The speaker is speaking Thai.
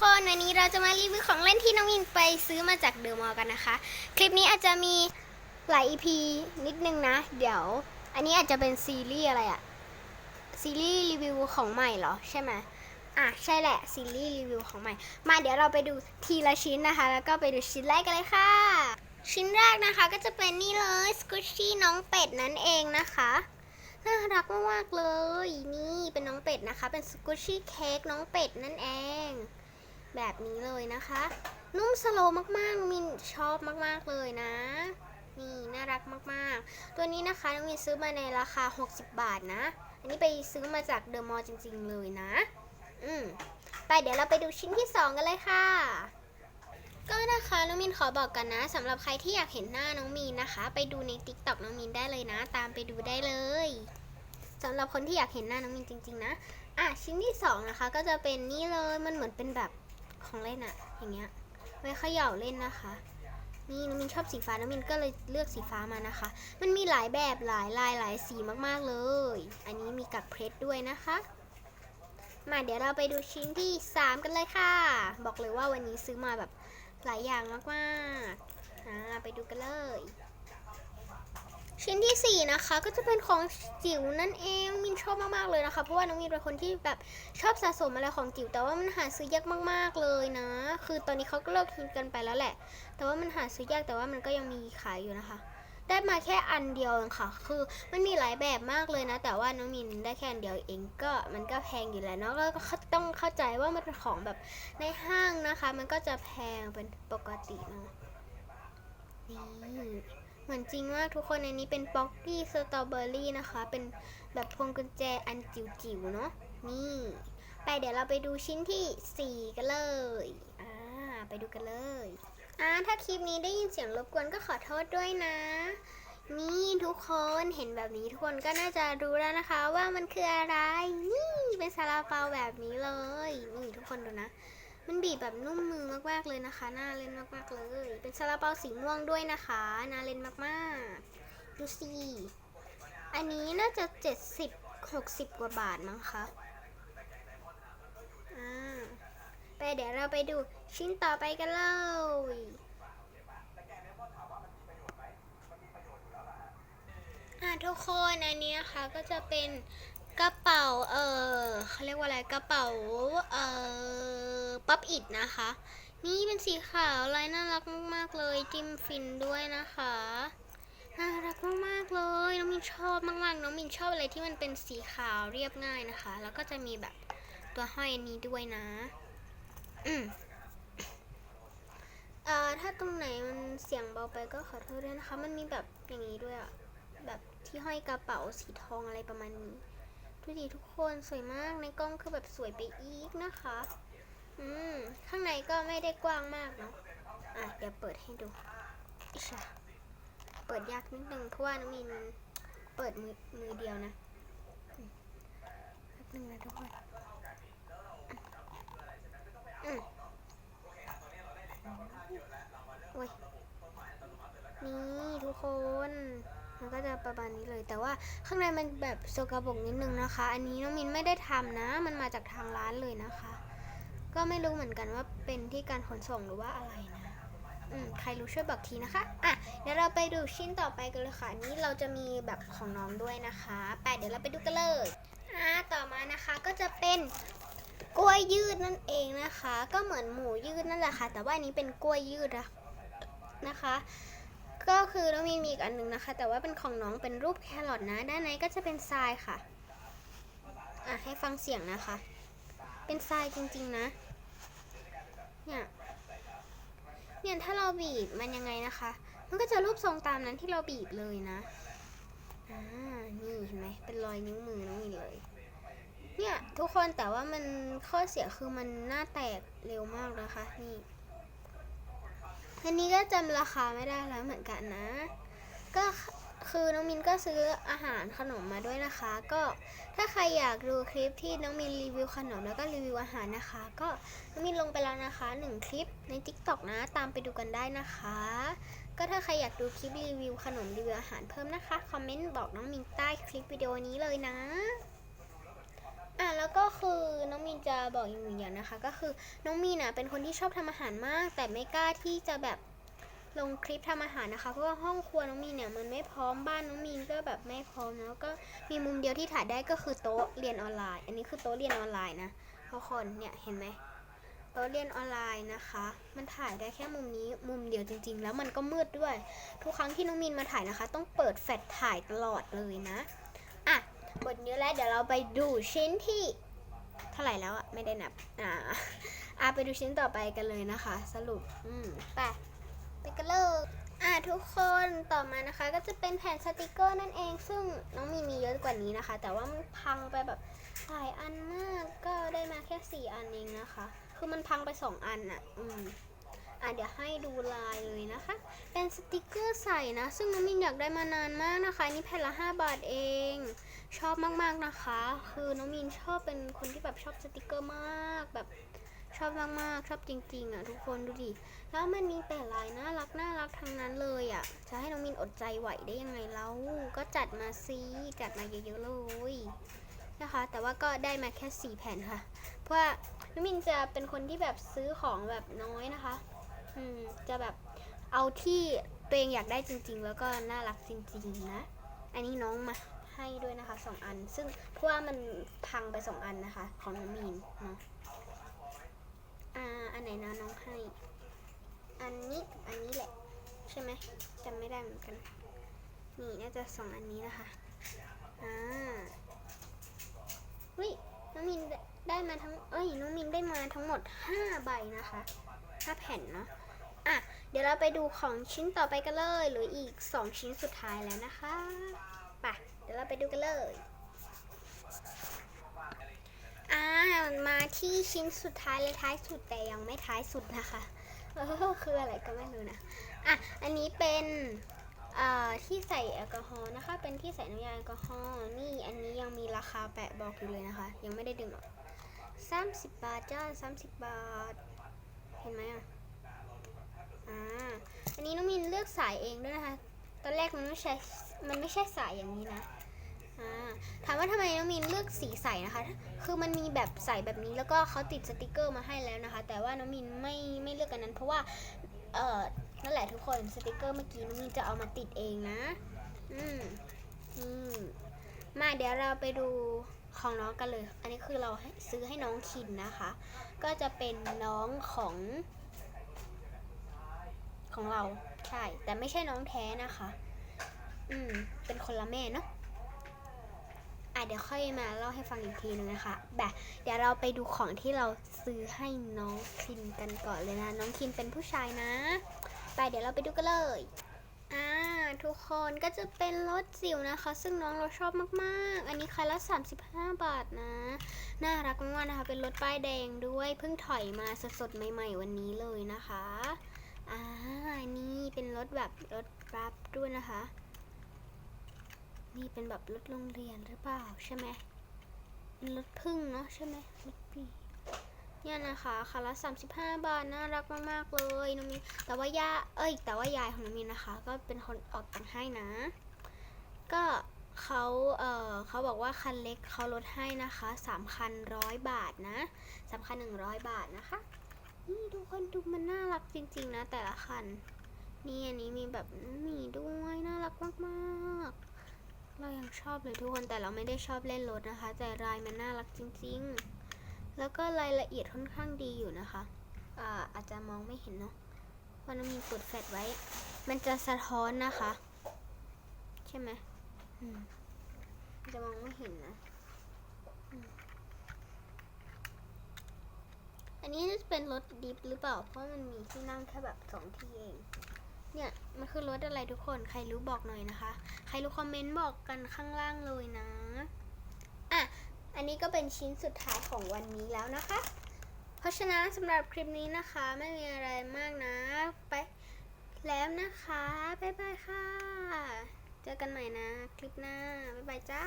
คนวันนี้เราจะมารีวิวของเล่นที่น้องมินไปซื้อมาจากเดอะมอลล์กันนะคะ คลิปนี้อาจจะมีหลาย EP นิดนึงนะ เดี๋ยว อันนี้อาจจะเป็นซีรีส์อะไรอะซีรีส์รีวิวของใหม่เหรอใช่ไหมอะใช่แหละซีรีส์รีวิวของใหม่ มาเดี๋ยวเราไปดูทีละชิ้นนะคะ แล้วก็ไปดูชิ้นแรกกันเลยค่ะ ชิ้นแรกนะคะก็จะเป็นนี่เลยสกูชี่น้องเป็ดนั่นเองนะคะน่ารักมากๆเลย นี่เป็นน้องเป็ดนะคะ เป็นสกูชี่เค้กน้องเป็ดนั่นเอง แบบนี้เลยนะคะ นุ่มสโลมากๆมินชอบมากๆเลยนะ นี่น่ารักมากๆ ตัวนี้นะคะน้องมินซื้อมาในราคา 60 บาทนะ อันนี้ไปซื้อมาจากเดอะมอลล์จริง ๆ เลยนะ อืมไปเดี๋ยวเราไปดูชิ้นที่ 2 กันเลยค่ะก็นะคะน้องมินขอบอกกันนะสำหรับใครที่อยากเห็นหน้าน้องมีนนะคะ ไปดูใน t ิ k t o k น้องมีนได้เลยนะ ตามไปดูได้เลยสำหรับคนที่อยากเห็นหน้าน้องมีนจริง ๆ นะอะชิ้นที่สองนะคะก็จะเป็นนี่เลยมันเหมือนเป็นแบบ ของเล่นอะอย่างเงี้ยไว้เขย่าเล่นนะคะ นี่น้องมินชอบสีฟ้าน้องมินก็เลยเลือกสีฟ้ามานะคะ มันมีหลายแบบหลายลายหลายสีมากๆเลย อันนี้มีกับเพชรด้วยนะคะ มาเดี๋ยวเราไปดูชิ้นที่ 3 กันเลยค่ะ บอกเลยว่าวันนี้ซื้อมาแบบหลายอย่างมากๆอ่าไปดูกันเลย ชิ้นที่ 4 นะคะ ก็จะเป็นของจิ๋วนั่นเองมินชอบมากๆเลยนะคะ เพราะว่าน้องมินเป็นคนที่แบบชอบสะสมอะไรของจิ๋วแต่ว่ามันหาซื้อยากมากๆเลยนะ คือตอนนี้เขาก็เลิกฮิตกันไปแล้วแหละ แต่ว่ามันหาซื้อยากแต่ว่ามันก็ยังมีขายอยู่นะคะ ได้มาแค่อันเดียวเองค่ะ คือมันมีหลายแบบมากเลยนะ แต่ว่าน้องมินได้แค่อันเดียวเองก็มันก็แพงอยู่แล้วเนาะก็ต้องเข้าใจว่ามันเป็นของแบบในห้างนะคะ มันก็จะแพงเป็นปกติเนาะนี่ เหมือนจริงมากทุกคนอันนี้เป็นป๊อกกี้สตรอเบอรี่นะคะ เป็นแบบพวงกุญแจอันจิ๋วๆเนาะนี่ไปเดี๋ยวเราไปดูชิ้นที่ 4 กันเลยอ่าไปดูกันเลยอ่าถ้าคลิปนี้ได้ยินเสียงรบกวนก็ขอโทษด้วยนะ นี่ทุกคนเห็นแบบนี้ทุกคนก็น่าจะรู้แล้วนะคะว่ามันคืออะไร นี่เป็นซาลาเปาแบบนี้เลย นี่ทุกคนดูนะ มันบีบแบบนุ่มมือมากๆเลยนะคะ น่าเล่นมากๆเลย เป็นซาลาเปาสีม่วงด้วยนะคะ น่าเล่นมากๆ ดูสิ อันนี้น่าจะ 70 60 กว่าบาทมั้งคะอ่าไปเดี๋ยวเราไปดูชิ้นต่อไปกันเลยอะทุกคนอันนี้นะคะก็จะเป็นกระเป๋า เออเขาเรียกว่าอะไร กระเป๋า เออ ป๊อปอิดนะคะ นี่เป็นสีขาวลายน่ารักมากๆเลยจิ้มฟินด้วยนะคะน่ารักมากๆเลย น้องมินชอบมากๆ น้องมินชอบอะไรที่มันเป็นสีขาวเรียบง่ายนะคะ แล้วก็จะมีแบบตัวห้อยอันนี้ด้วยนะ อืมเอ่อถ้าตรงไหนมันเสียงเบาไปก็ขอโทษด้วยนะคะ มันมีแบบอย่างนี้ด้วยอะแบบที่ห้อยกระเป๋าสีทองอะไรประมาณนี้ดูดิทุกคนสวยมากในกล้องคือแบบสวยไปอีกนะคะ อืม ข้างในก็ไม่ได้กว้างมากเนาะ อะ เดี๋ยวเปิดให้ดูอิชะเปิดยากนิดนึงเพราะว่าน้องมินเปิดมือมือเดียวนะอืมแป๊บนึงนะทุกคนอืมโอ้ยนี่ทุกคนมันก็จะประมาณนี้เลย แต่ว่าข้างในมันแบบโซกระบกนิดนึงนะคะ อันนี้น้องมินไม่ได้ทำนะ มันมาจากทางร้านเลยนะคะ ก็ไม่รู้เหมือนกันว่าเป็นที่การขนส่งหรือว่าอะไรนะอืมใครรู้ช่วยบอกทีนะคะ อะ เดี๋ยวเราไปดูชิ้นต่อไปกันเลยค่ะนนี้เราจะมีแบบของน้องด้วยนะคะไปเดี๋ยวเราไปดูกันเลย อ่า ต่อมานะคะก็จะเป็นกล้วยยืดนั่นเองนะคะ ก็เหมือนหมูยืดนั่นแหละค่ะ แต่ว่าอันนี้เป็นกล้วยยืดอะนะคะ ก็คือน้องมีมีอีกอันหนึงนะคะ แต่ว่าเป็นของน้องเป็นรูปแครอทนะ ด้านในก็จะเป็นทรายค่ะ อะให้ฟังเสียงนะคะ เป็นทรายจริง ๆ นะ เนี่ย เนี่ยถ้าเราบีบมันยังไงนะคะ มันก็จะรูปทรงตามนั้นที่เราบีบเลยนะ อ่า นี่เห็นไหมเป็นรอยนิ้วมือน้องมีเลย เนี่ยทุกคนแต่ว่ามันข้อเสียคือมันหน้าแตกเร็วมากนะคะ นี่ อันนี้ก็จำราคาไม่ได้แล้วเหมือนกันนะ ก็ คือน้องมินก็ซื้ออาหารขนมมาด้วยนะคะ ก็ถ้าใครอยากดูคลิปที่น้องมินรีวิวขนมแล้วก็รีวิวอาหารนะคะ ก็น้องมินลงไปแล้วนะคะหนึ่งคลิปใน TikTok นะตามไปดูกันได้นะคะ ก็ถ้าใครอยากดูคลิปรีวิวขนมรีวิวอาหารเพิ่มนะคะคอมเมนต์บอกน้องมินใต้คลิปวิดีโอนี้เลยนะอะแล้วก็คือน้องมีนจะบอกอีกหนึ่งอย่างนะคะ ก็คือน้องมีนอะเป็นคนที่ชอบทำอาหารมาก แต่ไม่กล้าที่จะแบบ ลงคลิปทำอาหารนะคะ เพราะว่าห้องครัวน้องมีนเนี่ยมันไม่พร้อมบ้านน้องมีนก็แบบไม่พร้อมแล้วก็มีมุมเดียวที่ถ่ายได้ก็คือโต๊ะเรียนออนไลน์ อันนี้คือโต๊ะเรียนออนไลน์นะทุกคนเนี่ยเห็นไหมโต๊ะเรียนออนไลน์นะคะ มันถ่ายได้แค่มุมนี้มุมเดียวจริง ๆ แล้วมันก็มืดด้วย ทุกครั้งที่น้องมีนมาถ่ายนะคะ ต้องเปิดแฟลชถ่ายตลอดเลยนะอะบทเยอะแล้วเดี๋ยวเราไปดูชิ้นที่เท่าไหร่แล้วอะไม่ได้นับอ่าอ่าไปดูชิ้นต่อไปกันเลยนะคะ สรุป อืมไป ไปกันเลยอ่าทุกคนต่อมานะคะ ก็จะเป็นแผ่นสติกเกอร์นั่นเอง ซึ่งน้องมีมีเยอะกว่านี้นะคะ แต่ว่ามันพังไปแบบหลายอันมากก็ได้มาแค่สี่อันเองนะคะ คือมันพังไปสองอันอะอืมอะเดี๋ยวให้ดูลายเลยนะคะ เป็นสติกเกอร์ใส่นะ ซึ่งน้องมินอยากได้มานานมากนะคะ นี่แผ่นละ 5 บาทเอง ชอบมากๆนะคะ คือน้องมีนชอบเป็นคนที่แบบชอบสติกเกอร์มากแบบ ชอบมากๆชอบจริงๆอะทุกคนดูดิแล้วมันมีแต่ลายน่ารักน่ารักทั้งนั้นเลยอะจะให้น้องมินอดใจไหวได้ยังไงเล่าก็จัดมาซีจัดมาเยอะๆเลยนะคะ แต่ว่าก็ได้มาแค่ 4 แผ่นค่ะ เพราะว่าน้องมินจะเป็นคนที่แบบซื้อของแบบน้อยนะคะ อืมจะแบบเอาที่ตัวเองอยากได้จริง ๆ แล้วก็น่ารักจริงๆนะ อันนี้น้องมาให้ด้วยนะคะสองอัน ซึ่งเพราะว่ามันพังไปสองอันนะคะ ของน้องมีนเนาะ อ่า อันไหนนะน้องให้ อันนี้อันนี้แหละ ใช่ไหมจำไม่ได้เหมือนกัน นี่น่าจะสองอันนี้นะคะ อ่าวิน้องมินได้มาทั้ง เอ้ย น้องมินได้มาทั้งหมดห้าใบนะคะห้าแผ่นเนาะ อะ เดี๋ยวเราไปดูของชิ้นต่อไปกันเลย หรืออีกสองชิ้นสุดท้ายแล้วนะคะ ไป เดี๋ยวเราไปดูกันเลย อ่า มา ที่ชิ้นสุดท้ายเลยท้ายสุดแต่ยังไม่ท้ายสุดนะคะเออคืออะไรก็ไม่รู้นะอะอันนี้เป็นที่ใส่แอลกอฮอล์นะคะ เป็นที่ใส่น้ำยาแอลกอฮอล์นี่อันนี้ยังมีราคาแปะบอกอยู่เลยนะคะ ยังไม่ได้ดึงออกสามสิบบาทจ้าสามสิบบาท เห็นไหมอะอ่าอันนี้น้องมินเลือกสายเองด้วยนะคะ ตอนแรกมันไม่ใช่มันไม่ใช่สายอย่างนี้นะ ถามว่าทำไมน้องมินเลือกสีใสนะคะ คือมันมีแบบใสแบบนี้แล้วก็เขาติดสติกเกอร์มาให้แล้วนะคะ แต่ว่าน้องมินไม่ไม่เลือกกันนั้น เพราะว่าเออนั่นแหละทุกคนสติกเกอร์เมื่อกี้น้องมินจะเอามาติดเองนะ อืมอืมมาเดี๋ยวเราไปดูของน้องกันเลย อันนี้คือเราซื้อให้น้องคินนะคะ ก็จะเป็นน้องของ ของเรา ใช่ แต่ไม่ใช่น้องแท้นะคะ อืม เป็นคนละแม่เนาะ อะเดี๋ยวค่อยมาเล่าให้ฟังอีกทีนึงนะคะแบบเดี๋ยวเราไปดูของที่เราซื้อให้น้องคินกันก่อนเลยนะ น้องคินเป็นผู้ชายนะ ไปเดี๋ยวเราไปดูกันเลยอ่าทุกคนก็จะเป็นรถจิ๋วนะคะ ซึ่งน้องเราชอบมากๆ อันนี้คันละ 35 บาทนะ น่ารักมากๆนะคะ เป็นรถป้ายแดงด้วยเพิ่งถอยมาสดๆ ใหม่ๆ วันนี้เลยนะคะอ่านี่เป็นรถแบบรถรับด้วยนะคะ นี่เป็นแบบรถโรงเรียนหรือเปล่าใช่ไหมเป็นรถพึ่งเนาะใช่ไหมรถปีเนี่ยนะคะคันละ35 บาทน่ารักมากๆเลยน้องมินแต่ว่าย่าเอ้ย แต่ว่ายายของน้องมินนะคะ ก็เป็นคนออกตังค์ให้นะ ก็เขาเออเขาบอกว่าคันเล็กเขาลดให้นะคะ3คันร้อยบาทนะสามคันหนึ่งร้อยบาทนะคะนี่ทุกคนดูมันน่ารักจริง ๆ นะ แต่ละคันนี่อันนี้มีแบบหมีด้วยน่ารักมากๆ เรายังชอบเลยทุกคนแต่เราไม่ได้ชอบเล่นรถนะคะ แต่ลายมันน่ารักจริงๆ แล้วก็รายละเอียดค่อนข้างดีอยู่นะคะอ่าอาจจะมองไม่เห็นเนาะเพราะน้องมีกดแฟลชไว้ มันจะสะท้อนนะคะ ใช่ไหมอืมจะมองไม่เห็นนะอันนี้จะเป็นรถดิฟหรือเปล่า เพราะมันมีที่นั่งแค่แบบสองที่เอง เนี่ยมันคือรถอะไรทุกคนใครรู้บอกหน่อยนะคะ ใครรู้คอมเมนต์บอกกันข้างล่างเลยนะอะอันนี้ก็เป็นชิ้นสุดท้ายของวันนี้แล้วนะคะ เพราะฉะนั้นสำหรับคลิปนี้นะคะไม่มีอะไรมากนะไปแล้วนะคะบ๊ายบายค่ะ เจอกันใหม่นะ คลิปหน้าบ๊ายบายจ้า